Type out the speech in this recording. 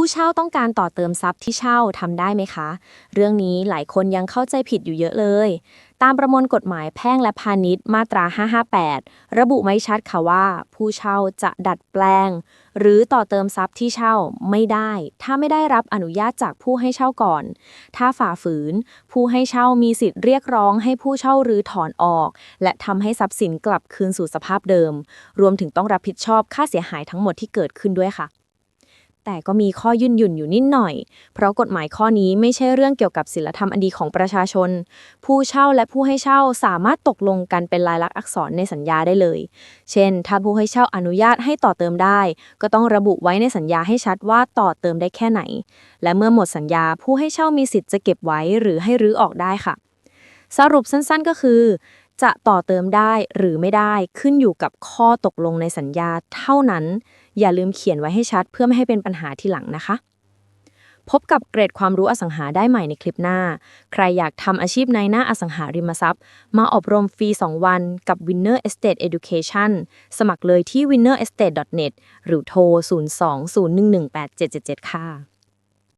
ผู้เช่าต้องการต่อเติมทรัพย์ที่เช่าทำได้ไหมคะ เรื่องนี้หลายคนยังเข้าใจผิดอยู่เยอะเลย ตามประมวลกฎหมายแพ่งและพาณิชย์มาตรา 558 ระบุไว้ชัดค่ะว่า ผู้เช่าจะดัดแปลง หรือต่อเติมทรัพย์ที่เช่าไม่ได้ ถ้าไม่ได้รับอนุญาตจากผู้ให้เช่าก่อน ถ้าฝ่าฝืน ผู้ให้เช่ามีสิทธิ์เรียกร้องให้ผู้เช่ารื้อถอนออก และทำให้ทรัพย์สินกลับคืนสู่สภาพเดิม รวมถึงต้องรับผิดชอบค่าเสียหายทั้งหมดที่เกิดขึ้นด้วยค่ะ แต่ก็มีข้อยื่นหยุ่นอยู่นิดหน่อย เพราะกฎหมายข้อนี้ไม่ใช่เรื่องเกี่ยวกับศีลธรรมอันดีของประชาชน ผู้เช่าและผู้ให้เช่าสามารถตกลงกันเป็นลายลักษณ์อักษรในสัญญาได้เลย เช่น ถ้าผู้ให้เช่าอนุญาตให้ต่อเติมได้ ก็ต้องระบุไว้ในสัญญาให้ชัดว่าต่อเติมได้แค่ไหน และเมื่อหมดสัญญาผู้ให้เช่ามีสิทธิ์จะเก็บไว้หรือให้รื้อออกได้ค่ะ สรุปสั้นๆก็คือ จะต่อเติมได้หรือไม่ได้ขึ้นอยู่กับข้อตกลงในสัญญาเท่านั้น อย่าลืมเขียนไว้ให้ชัดเพื่อไม่ให้เป็นปัญหาทีหลังนะคะ พบกับเกรดความรู้อสังหาได้ใหม่ในคลิปหน้า ใครอยากทำอาชีพในหน้าอสังหาริมทรัพย์ มาอบรมฟรี 2 วันกับ Winner Estate Education สมัครเลยที่ winnerestate.net หรือโทร 02-011-8777 ค่ะ